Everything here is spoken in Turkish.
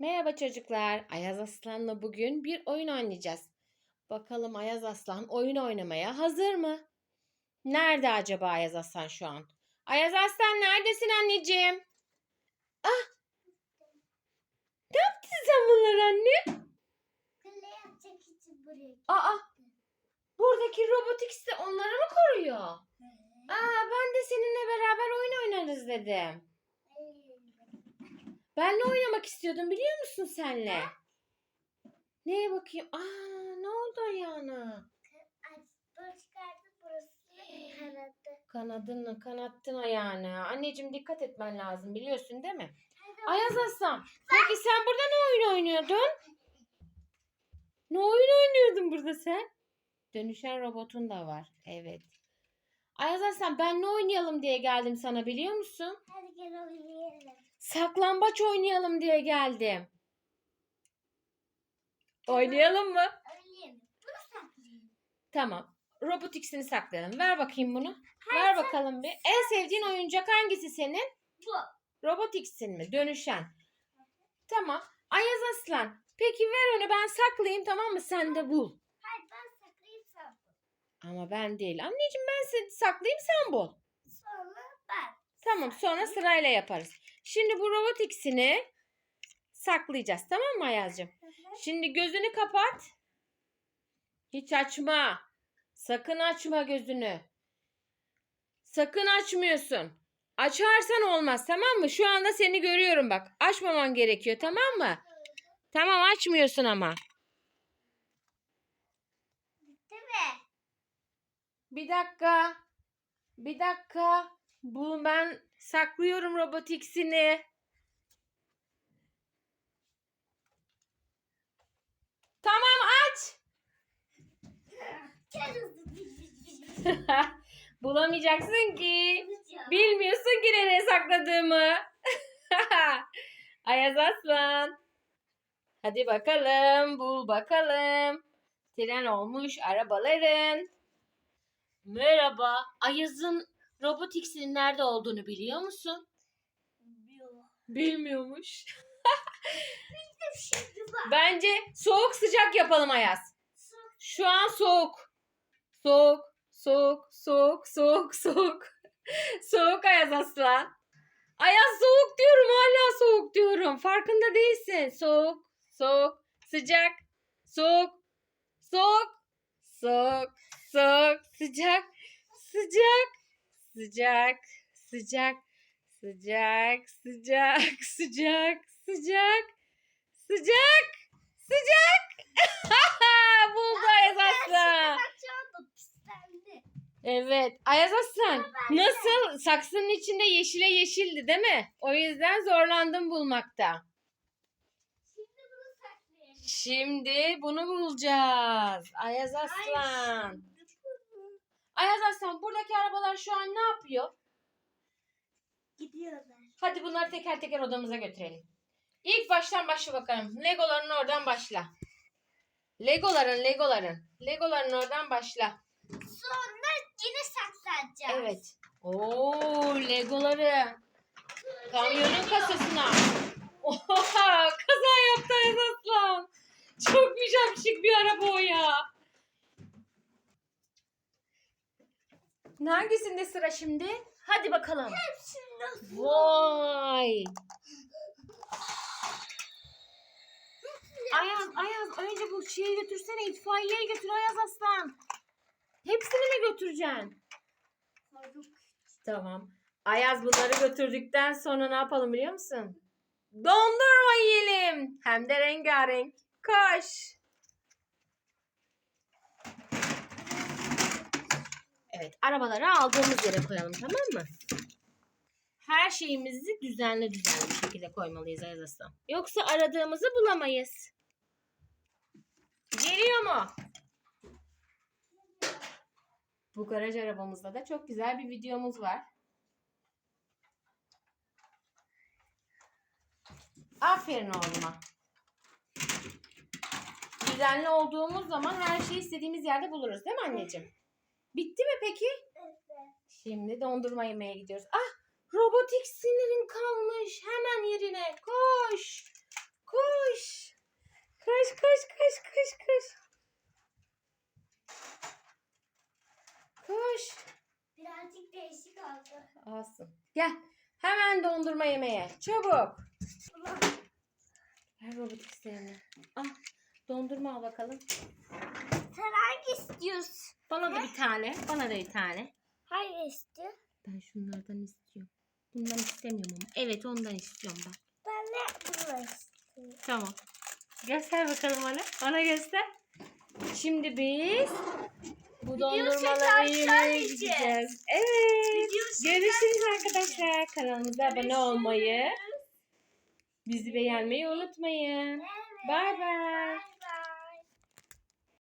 Merhaba çocuklar. Ayaz Aslan'la bugün bir oyun oynayacağız. Bakalım Ayaz Aslan oyun oynamaya hazır mı? Nerede acaba Ayaz Aslan şu an? Ayaz Aslan neredesin anneciğim? Ah! Ne yaptın sen bunları anne? Kale yapacak için buraya Aa! Buradaki robotik de onları mı koruyor? Aa ben de seninle beraber oyun oynarız dedim. Benle oynamak istiyordum biliyor musun senle? Neye bakayım? Aa ne oldu ayağına? Kanadını kanattın ayağını. Anneciğim dikkat etmen lazım biliyorsun değil mi? Ayaz Aslan. Peki sen burada ne oyun oynuyordun? Ne oyun oynuyordun burada sen? Dönüşen robotun da var. Evet. Ayaz Aslan ben ne oynayalım diye geldim sana biliyor musun? Hadi gel oynayalım. Saklambaç oynayalım diye geldim. Oynayalım mı? Oynayalım. Bunu saklayalım. Tamam. Robot saklayalım. Ver bakayım bunu. Ver bakalım bir. En sevdiğin oyuncak hangisi senin? Bu. Robot X'in mi? Dönüşen. Tamam. Ayaz Aslan. Peki ver onu ben saklayayım tamam mı? Sen de bul. Hayır ben saklayayım sen bul. Ama ben değil. Anneciğim ben seni saklayayım sen bul. Sonra ben. Tamam sonra sırayla yaparız. Şimdi bu Robot X'ini saklayacağız tamam mı Ayaz'cığım? Şimdi gözünü kapat. Hiç açma. Sakın açma gözünü. Sakın açmıyorsun. Açarsan olmaz tamam mı? Şu anda seni görüyorum bak. Açmaman gerekiyor tamam mı? Tamam açmıyorsun ama. Değil mi? Bir dakika. Bir dakika. Bu ben saklıyorum robotiksini. Tamam aç. Bulamayacaksın ki. Bilmiyorsun ki nereye sakladığımı. Ayaz Aslan. Hadi bakalım, bul bakalım. Tren olmuş arabaların. Merhaba. Ayaz'ın Robotix'in nerede olduğunu biliyor musun? Yok. Bilmiyormuş. Bence soğuk sıcak yapalım Ayaz. Şu an soğuk. Soğuk, soğuk, soğuk, soğuk, soğuk. soğuk Ayaz Aslan. Ayaz soğuk diyorum hala soğuk diyorum. Farkında değilsin. Soğuk, soğuk, sıcak, soğuk, soğuk, soğuk, soğuk, sıcak, sıcak, sıcak, sıcak, sıcak, sıcak, sıcak, sıcak, sıcak, sıcak. Buldu Ayaz Aslan. Evet. Ayaz Aslan nasıl? Saksının içinde yeşile yeşildi değil mi? O yüzden zorlandım bulmakta. Şimdi bunu saklayalım. Şimdi bunu bulacağız. Ayaz Aslan. Ayaz Aslan buradaki arabalar şu an ne yapıyor? Gidiyorlar. Hadi bunları teker teker odamıza götürelim. İlk baştan başla bakalım. Legoların oradan başla. Legoların, Legoların. Legoların oradan başla. Sonra yine saklanacağız. Evet. Oo, Legoları. Kamyonun kasasına. Oha, kaza yaptı Ayaz Aslan. Çok güzel şık bir araba o ya. Hangisinde sıra şimdi? Hadi bakalım. Şimdi Vay. Ayaz, Ayaz önce bu şeyi götürsene itfaiyeyi götür Ayaz Aslan. Hepsini mi götüreceksin? Tamam. Ayaz bunları götürdükten sonra ne yapalım biliyor musun? Dondurma yiyelim. Hem de rengarenk. Koş. Evet arabaları aldığımız yere koyalım tamam mı? Her şeyimizi düzenli düzenli bir şekilde koymalıyız Ayaz Aslan. Yoksa aradığımızı bulamayız. Geliyor mu? Bu garaj arabamızda da çok güzel bir videomuz var. Aferin oğluma. Düzenli olduğumuz zaman her şeyi istediğimiz yerde buluruz değil mi anneciğim? Bitti mi peki? Şimdi dondurma yemeye gidiyoruz. Ah robotik sinirin kalmış. Hemen yerine koş. Koş. Koş koş koş koş koş. Koş. Birazcık değişik oldu. Olsun. Gel. Hemen dondurma yemeye. Çabuk. Ver robotik sinirini. Ah dondurma al bakalım. Sen hangi istiyorsun? Bana da bir tane. Bana da bir tane. Hangi istiyor? Ben şunlardan istiyorum. Bundan istemiyorum ama. Evet ondan istiyorum ben. Ben de bunu istiyorum. Tamam. Göster bakalım bana. Bana göster. Şimdi biz bu dondurmaları yemeye yiyeceğiz. gideceğiz. Evet. Görüşürüz arkadaşlar. Kanalımıza abone olmayı, bizi beğenmeyi unutmayın. Bye bye.